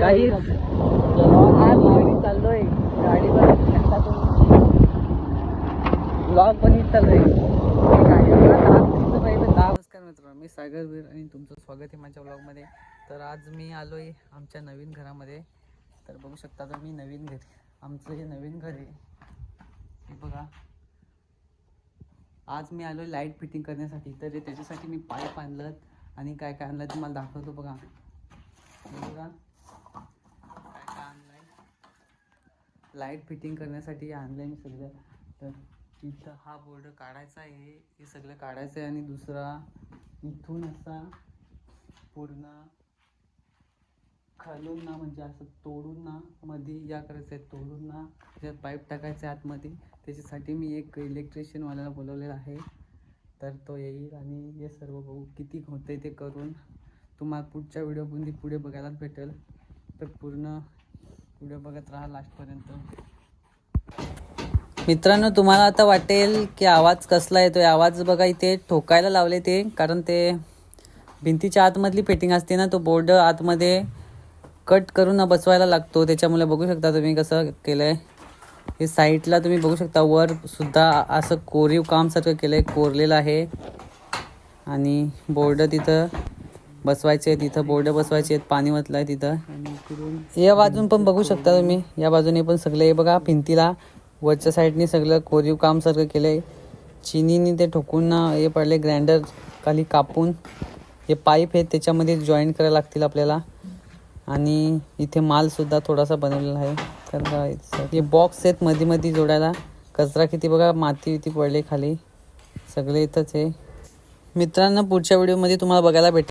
गाडी चाललोय. गाडीवर ब्लॉग पण चाललोय. नमस्कार मित्रांनो मी सागर वीर आणि तुमचं स्वागत आहे माझ्या ब्लॉगमध्ये तर आज मी आलोय आमच्या नवीन घरामध्ये. तर बघू शकता तर मी नवीन घरी. आमचं हे नवीन घर आहे. हे बघा. आज मी आलोय लाइट फिटिंग करण्यासाठी. तर त्याच्यासाठी मी पाईप आणलं आणि काय काय आणलं ते मला दाखवतो बघा हे बघा काय काय आणलंय लाइट फिटिंग करण्यासाठी आणलंय मी सगळं. तर इथं हा बोर्ड काढायचा आहे. हे सगळं काढायचं आहे आणि दुसरा इथून असा पूर्ण खालून ना म्हणजे असं तोडून ना मध्ये या करायचं आहे तोडून ना त्याच्यात पाईप टाकायचं आहे आतमध्ये. त्याच्यासाठी मी एक इलेक्ट्रिशियनवाल्याला बोलवलेला आहे. तर तो येईल आणि हे सर्व बघू किती होतं ते करून. तुम्हाला पुढच्या व्हिडिओमध्ये पुढे बघायलाच भेटेल. तर पूर्ण व्हिडिओ बघत राहा लास्टपर्यंत. मित्रांनो तुम्हाला आता वाटेल की आवाज कसला येतोय? आवाज बघा इथे ठोकायला लावले ते कारण ते भिंतीच्या आतमधली फिटिंग असते ना तो बोर्ड आतमध्ये कट करून बसवायला लागतो. त्याच्यामुळे बघू शकता तुम्ही कसं केलंय. हे साईडला तुम्ही बघू शकता वर सुद्धा असं कोरीव कामसारखं केलं केलंय कोरलेलं आहे. आणि बोर्ड तिथं बसवायचे आहेत तिथं बोर्ड बसवायचे आहेत पाणी वतलाय तिथं. या बाजून पण बघू शकता तुम्ही या बाजूने पण सगळे हे बघा भिंतीला वरच्या साईडने सगळं कोरीव काम सारखं केलंय. चिनीने ते ठोकून ना हे पडले ग्राइंडर खाली कापून. हे पाईप आहेत त्याच्यामध्ये जॉईन करायला लागतील आपल्याला. आणि इथे मालसुद्धा थोडासा बनवलेला आहे. तर हे बॉक्स आहेत मध्ये मध्ये जोडायला. कचरा किती बघा माती किती पडले खाली. सगळे इथंच आहे. मित्रांनो पुढच्या व्हिडिओमध्ये तुम्हाला बघायला भेटेल.